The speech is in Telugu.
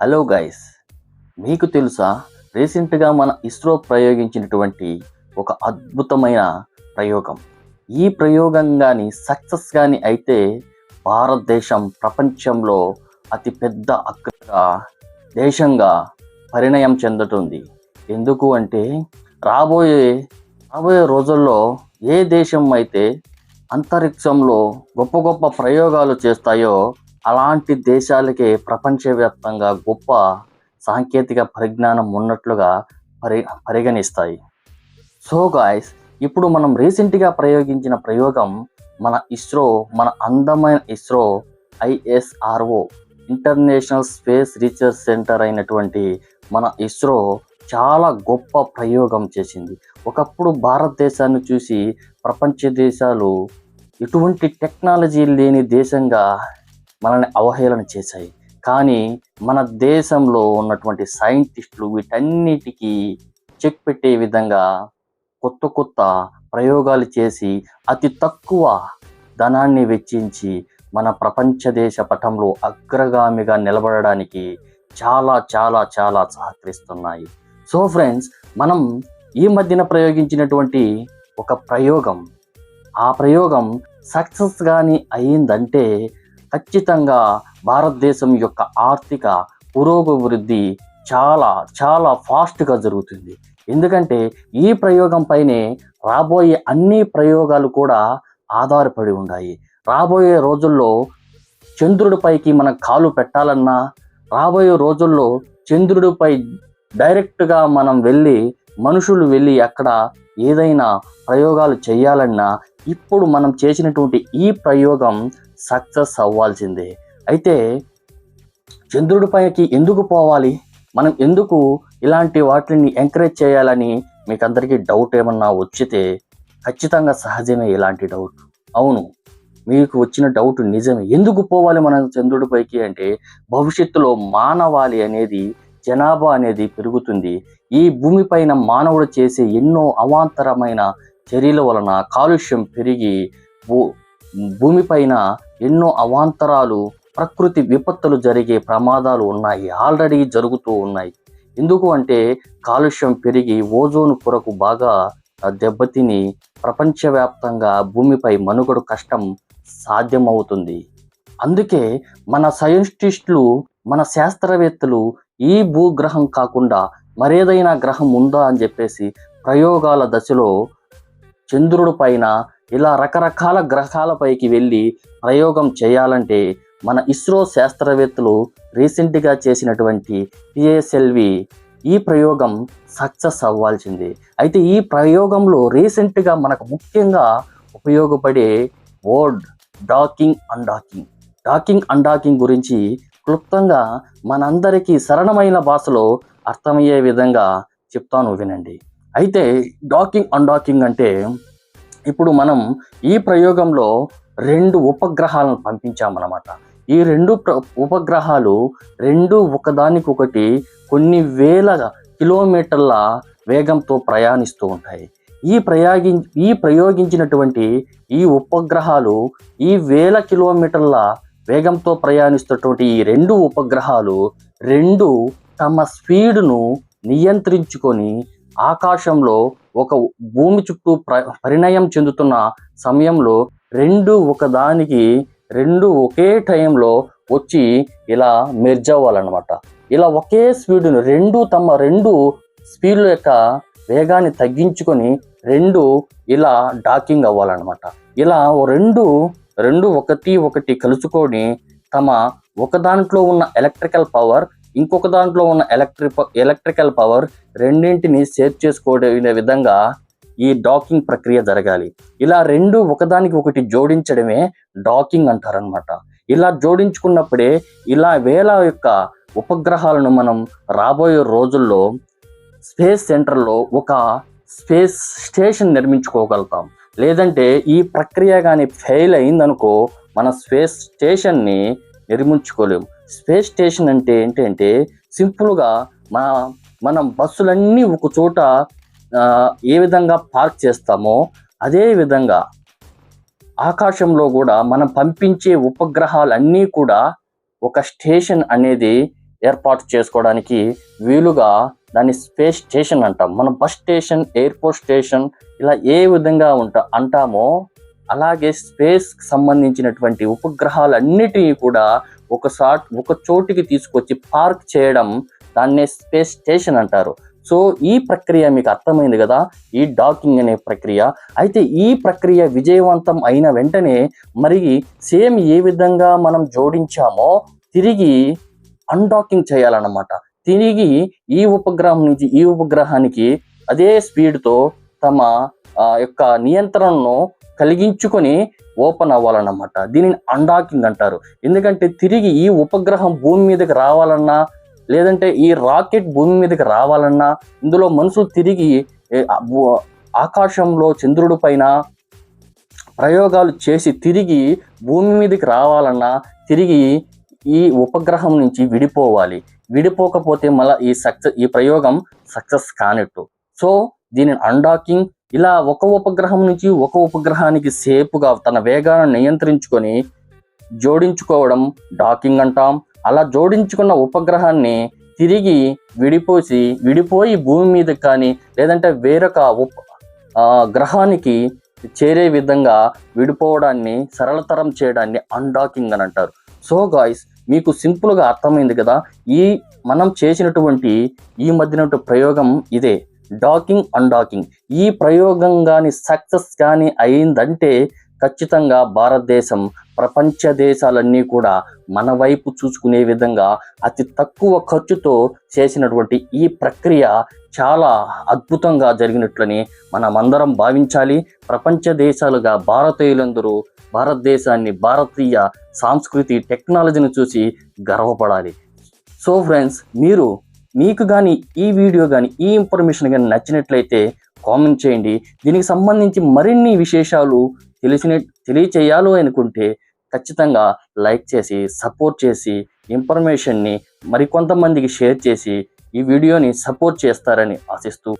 హలో గైస్ మీకు తెలుసా? రీసెంట్గా మన ఇస్రో ప్రయోగించినటువంటి ఒక అద్భుతమైన ప్రయోగం. ఈ ప్రయోగం కానీ సక్సెస్ కానీ అయితే భారతదేశం ప్రపంచంలో అతి పెద్ద అగ్ర దేశంగా పరిణయం చెందుతుంది. ఎందుకు అంటే రాబోయే రాబోయే రోజుల్లో ఏ దేశం అయితే అంతరిక్షంలో గొప్ప గొప్ప ప్రయోగాలు చేస్తాయో అలాంటి దేశాలకే ప్రపంచవ్యాప్తంగా గొప్ప సాంకేతిక పరిజ్ఞానం ఉన్నట్లుగా పరి పరిగణిస్తాయి. సో గాయస్ ఇప్పుడు మనం రీసెంట్గా ప్రయోగించిన ప్రయోగం మన ఇస్రో మన అందమైన ISRO ISRO international space research centre అయినటువంటి మన ఇస్రో చాలా గొప్ప ప్రయోగం చేసింది. ఒకప్పుడు భారతదేశాన్ని చూసి ప్రపంచ దేశాలు ఎటువంటి టెక్నాలజీ లేని దేశంగా మనల్ని అవహేళన చేశాయి. కానీ మన దేశంలో ఉన్నటువంటి సైంటిస్టులు వీటన్నిటికీ చెక్ పెట్టే విధంగా కొత్త కొత్త ప్రయోగాలు చేసి అతి తక్కువ ధనాన్ని వెచ్చించి మన ప్రపంచ దేశ పటంలో అగ్రగామిగా నిలబడడానికి చాలా చాలా చాలా సహకరిస్తున్నాయి. సో ఫ్రెండ్స్ మనం ఈ మధ్యన ప్రయోగించినటువంటి ఒక ప్రయోగం. ఆ ప్రయోగం సక్సెస్ కానీ అయ్యిందంటే ఖచ్చితంగా భారతదేశం యొక్క ఆర్థిక పురోభివృద్ధి చాలా చాలా ఫాస్ట్గా జరుగుతుంది. ఎందుకంటే ఈ ప్రయోగం పైనే రాబోయే అన్ని ప్రయోగాలు కూడా ఆధారపడి ఉన్నాయి రాబోయే రోజుల్లో చంద్రుడిపైకి మనం కాలు పెట్టాలన్నా రాబోయే రోజుల్లో చంద్రుడిపై డైరెక్ట్గా మనం వెళ్ళి మనుషులు వెళ్ళి అక్కడ ఏదైనా ప్రయోగాలు చేయాలన్నా ఇప్పుడు మనం చేసినటువంటి ఈ ప్రయోగం సక్సెస్ అవ్వాల్సిందే. అయితే చంద్రుడిపైకి ఎందుకు పోవాలి? మనం ఎందుకు ఇలాంటి వాటిని ఎంకరేజ్ చేయాలని మీకు అందరికీ డౌట్ ఏమన్నా వచ్చితే ఖచ్చితంగా సహజమే ఇలాంటి డౌట్ అవును మీకు వచ్చిన డౌట్ నిజమే. ఎందుకు పోవాలి మనం చంద్రుడిపైకి అంటే భవిష్యత్తులో మానవాళి అనేది జనాభా అనేది పెరుగుతుంది. ఈ భూమిపైన మానవుడు చేసే ఎన్నో అవాంతరమైన చర్యల వలన కాలుష్యం పెరిగి భూమిపైన ఎన్నో అవాంతరాలు ప్రకృతి విపత్తులు జరిగే ప్రమాదాలు ఉన్నాయి ఆల్రెడీ జరుగుతూ ఉన్నాయి. ఎందుకు అంటే కాలుష్యం పెరిగి ఓజోన్ పొరకు బాగా దెబ్బతిని ప్రపంచవ్యాప్తంగా భూమిపై మనుగడ కష్టం సాధ్యమవుతుంది. అందుకే మన సైంటిస్టులు మన శాస్త్రవేత్తలు ఈ భూగ్రహం కాకుండా మరేదైనా గ్రహం ఉందా అని చెప్పేసి ప్రయోగాల దశలో చంద్రుడి పైన ఇలా రకరకాల గ్రహాలపైకి వెళ్ళి ప్రయోగం చేయాలంటే మన ఇస్రో శాస్త్రవేత్తలు రీసెంట్గా చేసినటువంటి పిఎస్ఎల్వి ఈ ప్రయోగం సక్సెస్ అవ్వాల్సింది. అయితే ఈ ప్రయోగంలో రీసెంట్గా మనకు ముఖ్యంగా ఉపయోగపడే word docking undocking docking. Undocking గురించి క్లుప్తంగా మనందరికీ సరళమైన భాషలో అర్థమయ్యే విధంగా చెప్తాను వినండి. అయితే డాకింగ్ అండాకింగ్ అంటే ఇప్పుడు మనం ఈ ప్రయోగంలో రెండు ఉపగ్రహాలను పంపించామన్నమాట. ఈ రెండు ప్ర ఉపగ్రహాలు రెండు ఒకదానికొకటి కొన్ని వేల కిలోమీటర్ల వేగంతో ప్రయాణిస్తూ ఉంటాయి. ఈ ప్రయాగి ఈ ప్రయోగించినటువంటి ఈ ఉపగ్రహాలు ఈ వేల కిలోమీటర్ల వేగంతో ప్రయాణిస్తున్నటువంటి ఈ రెండు ఉపగ్రహాలు రెండు తమ స్పీడ్ను నియంత్రించుకొని ఆకాశంలో ఒక భూమి చుట్టూ ప్ర పరిణయం చెందుతున్న సమయంలో రెండు ఒకదానికి రెండు ఒకే టైంలో వచ్చి ఇలా మెర్జ్ అవ్వాలన్నమాట. ఇలా ఒకే స్పీడ్ను రెండు తమ రెండు స్పీడ్ల యొక్క వేగాన్ని తగ్గించుకొని రెండు ఇలా డాకింగ్ అవ్వాలన్నమాట. ఇలా రెండు రెండు ఒకటి ఒకటి కలుసుకొని తమ ఒక దాంట్లో ఉన్న ఎలక్ట్రికల్ పవర్ ఇంకొక దాంట్లో ఉన్న ఎలక్ట్రిక్ ఎలక్ట్రికల్ పవర్ రెండింటిని సేవ్ చేసుకోవడే విధంగా ఈ డాకింగ్ ప్రక్రియ జరగాలి. ఇలా రెండు ఒకదానికి ఒకటి జోడించడమే డాకింగ్ అంటారనమాట ఇలా జోడించుకున్నప్పుడే ఇలా వేల యొక్క ఉపగ్రహాలను మనం రాబోయే రోజుల్లో స్పేస్ సెంటర్లో ఒక స్పేస్ స్టేషన్ నిర్మించుకోగలుగుతాం. లేదంటే ఈ ప్రక్రియ కానీ ఫెయిల్ అయిందనుకో మన స్పేస్ స్టేషన్ని నిర్మించుకోలేము స్పేస్ స్టేషన్ అంటే ఏంటంటే సింపుల్గా మన మనం బస్సులన్నీ ఒక చోట ఏ విధంగా పార్క్ చేస్తామో అదే విధంగా ఆకాశంలో కూడా మనం పంపించే ఉపగ్రహాలన్నీ కూడా ఒక స్టేషన్ అనేది ఏర్పాటు చేసుకోవడానికి వీలుగా దాన్ని స్పేస్ స్టేషన్ అంటాం. మనం బస్ స్టేషన్ ఎయిర్పోర్ట్ స్టేషన్ ఇలా ఏ విధంగా ఉంటా అంటామో అలాగే స్పేస్కి సంబంధించినటువంటి ఉపగ్రహాలన్నిటినీ కూడా ఒక షాట్ ఒక చోటికి తీసుకొచ్చి పార్క్ చేయడం దాన్నే స్పేస్ స్టేషన్ అంటారు. సో ఈ ప్రక్రియ మీకు అర్థమైంది కదా? ఈ డాకింగ్ అనే ప్రక్రియ. అయితే ఈ ప్రక్రియ విజయవంతం అయిన వెంటనే మరి సేమ్ ఏ విధంగా మనం జోడించామో తిరిగి అన్డాకింగ్ చేయాలన్నమాట. తిరిగి ఈ ఉపగ్రహం నుంచి ఈ ఉపగ్రహానికి అదే స్పీడ్తో తమ యొక్క నియంత్రణను కలిగించుకొని ఓపెన్ అవ్వాలన్నమాట. దీనిని అండాకింగ్ అంటారు ఎందుకంటే తిరిగి ఈ ఉపగ్రహం భూమి మీదకి రావాలన్నా లేదంటే ఈ రాకెట్ భూమి మీదకి రావాలన్నా ఇందులో మనుషులు తిరిగి ఆకాశంలో చంద్రుడి పైన ప్రయోగాలు చేసి తిరిగి భూమి మీదకి రావాలన్నా తిరిగి ఈ ఉపగ్రహం నుంచి విడిపోవాలి. విడిపోకపోతే మళ్ళీ ఈ సక్సెస్ ఈ ప్రయోగం సక్సెస్ కానట్టు. సో దీనిని అన్డాకింగ్ ఇలా ఒక ఉపగ్రహం నుంచి ఒక ఉపగ్రహానికి సేపుగా తన వేగాన్ని నియంత్రించుకొని జోడించుకోవడం డాకింగ్ అంటాం. అలా జోడించుకున్న ఉపగ్రహాన్ని తిరిగి విడిపోసి విడిపోయి భూమి మీద కానీ లేదంటే వేరొక ఉప గ్రహానికి చేరే విధంగా విడిపోవడాన్ని సరళతరం చేయడాన్ని అన్డాకింగ్ అని అంటారు. సో గాయస్ మీకు సింపుల్గా అర్థమైంది కదా? ఈ మనం చేసినటువంటి ఈ మధ్యన ప్రయోగం ఇదే. Docking undocking. ఈ ప్రయోగం కానీ సక్సెస్ కానీ అయిందంటే ఖచ్చితంగా భారతదేశం ప్రపంచ దేశాలన్నీ కూడా మన వైపు చూసుకునే విధంగా అతి తక్కువ ఖర్చుతో చేసినటువంటి ఈ ప్రక్రియ చాలా అద్భుతంగా జరిగినట్లని మనమందరం భావించాలి. ప్రపంచ దేశాలుగా భారతీయులందరూ భారతదేశాన్ని భారతీయ సాంస్కృతి టెక్నాలజీని చూసి గర్వపడాలి. సో ఫ్రెండ్స్ మీరు మీకు కానీ ఈ వీడియో కానీ ఈ ఇన్ఫర్మేషన్ కానీ నచ్చినట్లయితే కామెంట్ చేయండి. దీనికి సంబంధించి మరిన్ని విశేషాలు తెలిసిన తెలియచేయాలో అనుకుంటే ఖచ్చితంగా లైక్ చేసి సపోర్ట్ చేసి ఇన్ఫర్మేషన్ని మరికొంతమందికి షేర్ చేసి ఈ వీడియోని సపోర్ట్ చేస్తారని ఆశిస్తూ